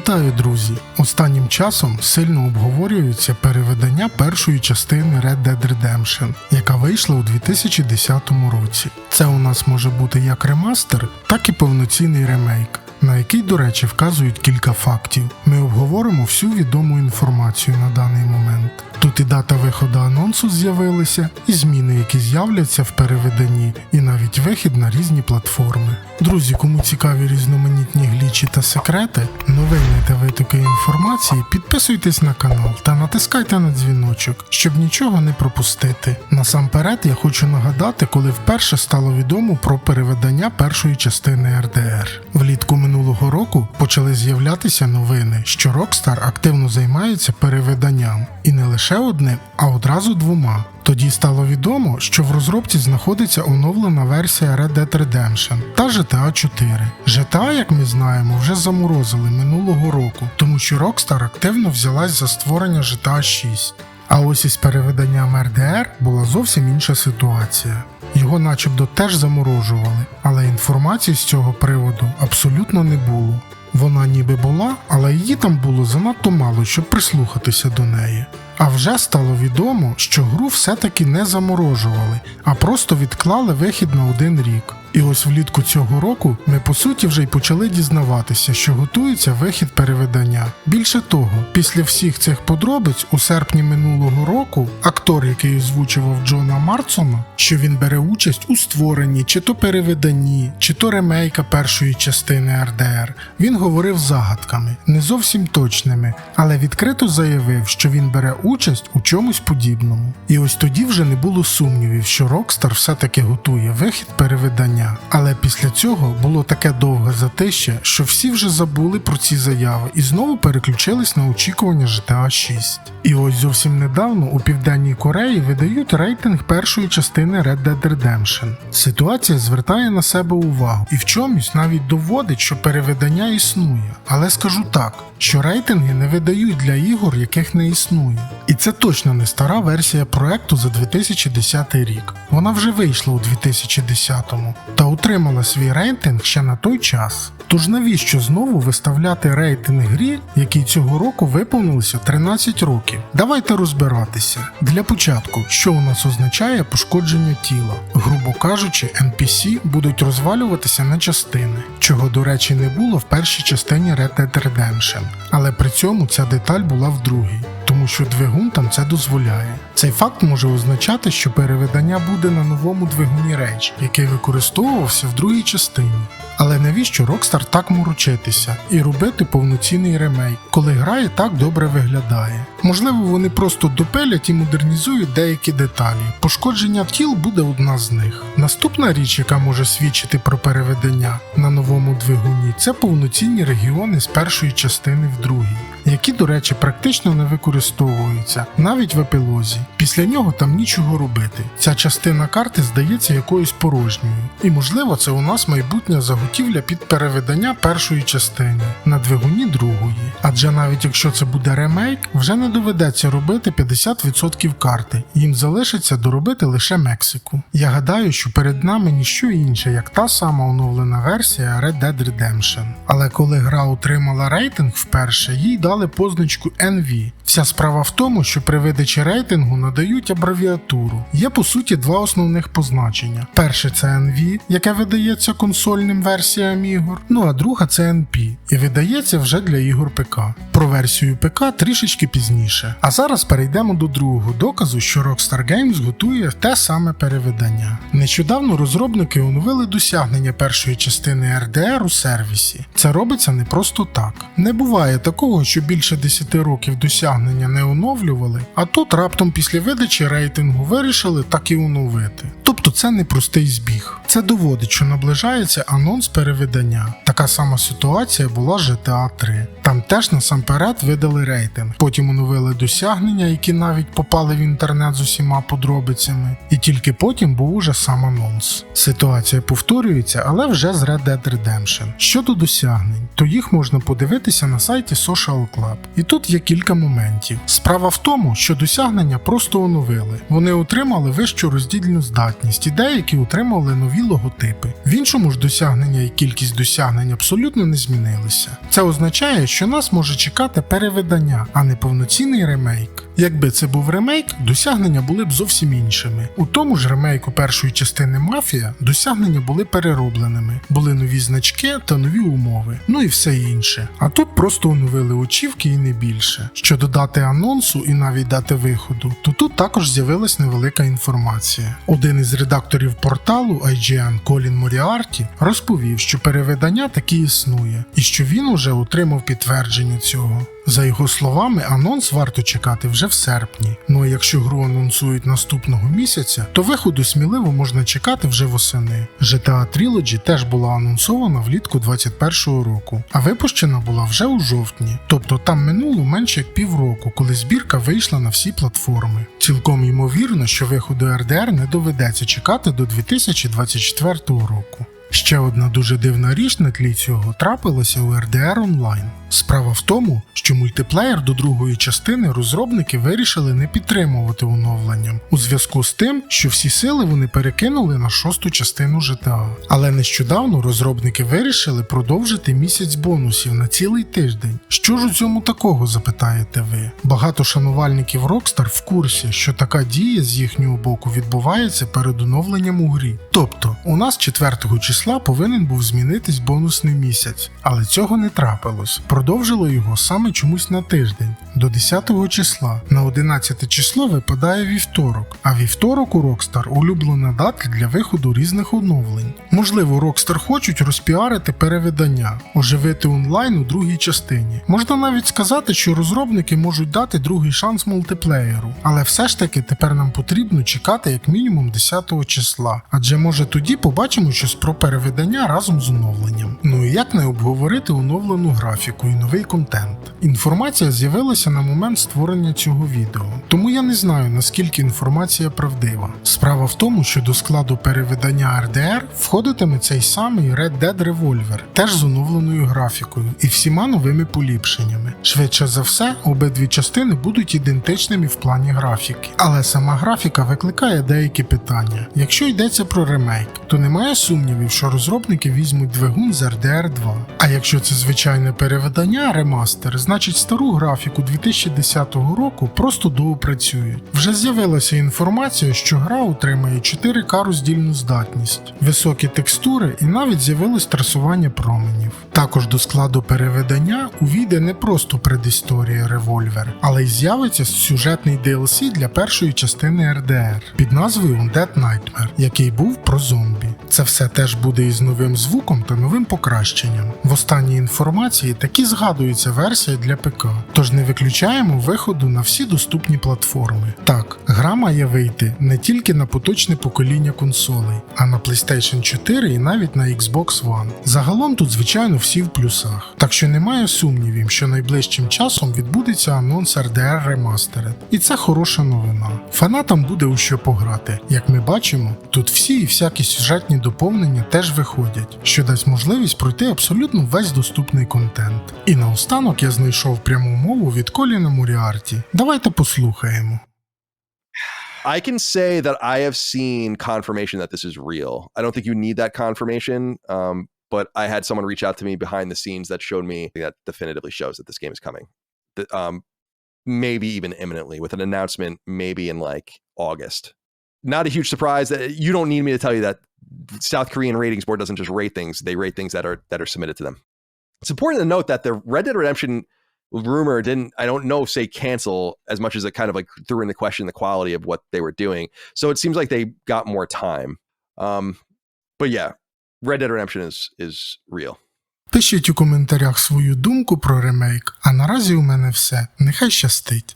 Вітаю, друзі! Останнім часом сильно обговорюється переведення першої частини Red Dead Redemption, яка вийшла у 2010 році. Це у нас може бути як ремастер, так і повноцінний ремейк. На який, до речі, вказують кілька фактів. Ми обговоримо всю відому інформацію на даний момент. Тут і дата виходу анонсу з'явилися, і зміни, які з'являться в переведенні, і навіть вихід на різні платформи. Друзі, кому цікаві різноманітні глічі та секрети, новини та витоки інформації, підписуйтесь на канал та натискайте на дзвіночок, щоб нічого не пропустити. Насамперед я хочу нагадати, коли вперше стало відомо про переведення першої частини РДР. Влітку минулого року почали з'являтися новини, що Rockstar активно займається перевиданням, і не лише одним, а одразу двома. Тоді стало відомо, що в розробці знаходиться оновлена версія Red Dead Redemption та GTA 4. GTA, як ми знаємо, вже заморозили минулого року, тому що Rockstar активно взялась за створення GTA 6. А ось із переведенням RDR була зовсім інша ситуація. Його начебто теж заморожували, але інформації з цього приводу абсолютно не було. Вона ніби була, але її там було занадто мало, щоб прислухатися до неї. А вже стало відомо, що гру все-таки не заморожували, а просто відклали вихід на один рік. І ось влітку цього року ми по суті вже й почали дізнаватися, що готується вихід перевидання. Більше того, після всіх цих подробиць у серпні минулого року актор, який озвучував Джона Марсона, що він бере участь у створенні чи то перевиданні, чи то ремейка першої частини РДР, він говорив загадками, не зовсім точними, але відкрито заявив, що він бере участь у чомусь подібному. І ось тоді вже не було сумнівів, що Rockstar все-таки готує вихід перевидання. Але після цього було таке довге затище, що всі вже забули про ці заяви і знову переключились на очікування GTA 6. І ось зовсім недавно у Південній Кореї видають рейтинг першої частини Red Dead Redemption. Ситуація звертає на себе увагу і в чомусь навіть доводить, що перевидання існує. Але скажу так, що рейтинги не видають для ігор, яких не існує. І це точно не стара версія проекту за 2010 рік. Вона вже вийшла у 2010-му та отримала свій рейтинг ще на той час. Тож навіщо знову виставляти рейтинг грі, який цього року виповнилося 13 років? Давайте розбиратися. Для початку, що у нас означає пошкодження тіла. Грубо кажучи, NPC будуть розвалюватися на частини, чого, до речі, не було в першій частині Red Dead Redemption, але при цьому ця деталь була в другій. Тому що двигун там це дозволяє. Цей факт може означати, що переведення буде на новому двигуні Rage, який використовувався в другій частині. Але навіщо Rockstar так морочитися і робити повноцінний ремейк, коли гра і так добре виглядає? Можливо, вони просто допелять і модернізують деякі деталі. Пошкодження тіл буде одна з них. Наступна річ, яка може свідчити про переведення на новому двигуні, це повноцінні регіони з першої частини в другій. Які, до речі, практично не використовуються навіть в епілозі. Після нього там нічого робити. Ця частина карти здається якоюсь порожньою, і можливо це у нас майбутня заготівля під переведення першої частини на двигуні другої. Адже навіть якщо це буде ремейк, вже не доведеться робити 50% карти, їм залишиться доробити лише Мексику. Я гадаю, що перед нами ніщо інше, як та сама оновлена версія Red Dead Redemption. Але коли гра отримала рейтинг вперше, їй дали позначку NV. Вся справа в тому, що при видачі рейтингу надають абревіатуру. Є по суті два основних позначення: перше це NV, яке видається консольним версіям ігор, ну а друга це NP, і видається вже для ігор ПК. Про версію ПК трішечки пізніше. А зараз перейдемо до другого доказу, що Rockstar Games готує те саме перевидання. Нещодавно розробники оновили досягнення першої частини RDR у сервісі. Це робиться не просто так. Не буває такого, що більше 10 років досягнення не оновлювали, а тут раптом після видачі рейтингу вирішили так і оновити. Тобто це не простий збіг. Це доводить, що наближається анонс перевидання. Така сама ситуація була GTA 3. Там теж насамперед видали рейтинг, потім оновили досягнення, які навіть попали в інтернет з усіма подробицями, і тільки потім був уже сам анонс. Ситуація повторюється, але вже з Red Dead Redemption. Щодо досягнень, то їх можна подивитися на сайті Social Club. І тут є кілька моментів. Справа в тому, що досягнення просто оновили. Вони отримали вищу роздільну здатність і деякі отримали нові логотипи. В іншому ж досягнення і кількість досягнень абсолютно не змінилися. Це означає, що нас може чекати перевидання, а не повноцінний ремейк. Якби це був ремейк, досягнення були б зовсім іншими. У тому ж ремейку першої частини Мафія досягнення були переробленими, були нові значки та нові умови, ну і все інше. А тут просто оновили очівки і не більше. Щодо дати анонсу і навіть дати виходу, то тут також з'явилась невелика інформація. Один із редакторів порталу IGN Колін Моріарті розповів, що перевидання таки існує, і що він уже отримав підтвердження цього. За його словами, анонс варто чекати вже в серпні. Ну а якщо гру анонсують наступного місяця, то виходу сміливо можна чекати вже восени. GTA Trilogy теж була анонсована влітку 2021 року, а випущена була вже у жовтні. Тобто там минуло менше як півроку, коли збірка вийшла на всі платформи. Цілком ймовірно, що виходу RDR не доведеться чекати до 2024 року. Ще одна дуже дивна річ на тлі цього трапилася у RDR Online. Справа в тому, що мультиплеєр до другої частини розробники вирішили не підтримувати оновленням у зв'язку з тим, що всі сили вони перекинули на шосту частину GTA. Але нещодавно розробники вирішили продовжити місяць бонусів на цілий тиждень. Що ж у цьому такого, запитаєте ви? Багато шанувальників Rockstar в курсі, що така дія з їхнього боку відбувається перед оновленням у грі. Тобто, у нас 4 числа повинен був змінитись бонусний місяць, але цього не трапилось. Продовжило його саме чомусь на тиждень, до 10 числа. На 11 число випадає вівторок, а вівторок у Rockstar улюблена дата для виходу різних оновлень. Можливо, Rockstar хочуть розпіарити перевидання, оживити онлайн у другій частині. Можна навіть сказати, що розробники можуть дати другий шанс мультиплеєру, але все ж таки тепер нам потрібно чекати як мінімум 10 числа, адже може тоді побачимо щось про перевидання разом з оновленням. Ну і як не обговорити оновлену графіку і новий контент. Інформація з'явилася на момент створення цього відео, тому я не знаю наскільки інформація правдива. Справа в тому, що до складу перевидання RDR входитиме цей самий Red Dead Revolver, теж з оновленою графікою і всіма новими поліпшеннями. Швидше за все, обидві частини будуть ідентичними в плані графіки, але сама графіка викликає деякі питання. Якщо йдеться про ремейк, то немає сумнівів, що розробники візьмуть двигун з RDR 2. А якщо це звичайне перевидання ремастер, значить стару графіку 2010 року просто доопрацюють. Вже з'явилася інформація, що гра отримає 4К роздільну здатність, високі текстури і навіть з'явилось трасування променів. Також до складу перевидання увійде не просто предісторія револьвер, але й з'явиться сюжетний DLC для першої частини RDR під назвою Undead Nightmare, який був про зомбі. Це все теж буде із новим звуком та новим покращенням. В останній інформації таки згадується версія для ПК, тож не виключаємо виходу на всі доступні платформи. Так, гра має вийти не тільки на поточне покоління консолей, а на PlayStation 4 і навіть на Xbox One. Загалом тут, звичайно, всі в плюсах. Так що немає сумнівів, що найближчим часом відбудеться анонс RDR Remastered. І це хороша новина. Фанатам буде у що пограти. Як ми бачимо, тут всі і всякі сюжетні доповнення теж виходять, що дасть можливість пройти абсолютно весь доступний контент. І наостанок я знайшов пряму мову від Коліна Муріарті. Давайте послухаємо. I can say that I have seen confirmation that this is real. I don't think you need that confirmation, um, but I had someone reach out to me behind the scenes that showed me that definitively shows that this game is coming. That, um, maybe even imminently with an announcement, maybe in like August. Not a huge surprise. That you don't need me to tell you that South Korean ratings board doesn't just rate things; they rate things that are that are submitted to them. It's important to note that the Red Dead Redemption rumor didn't i don't know say cancel as much as it kind of like threw into question the quality of what they were doing so it seems like they got more time um but yeah red dead redemption is is real Пишіть у коментарях свою думку про ремейк, а наразі у мене все. Нехай щастить.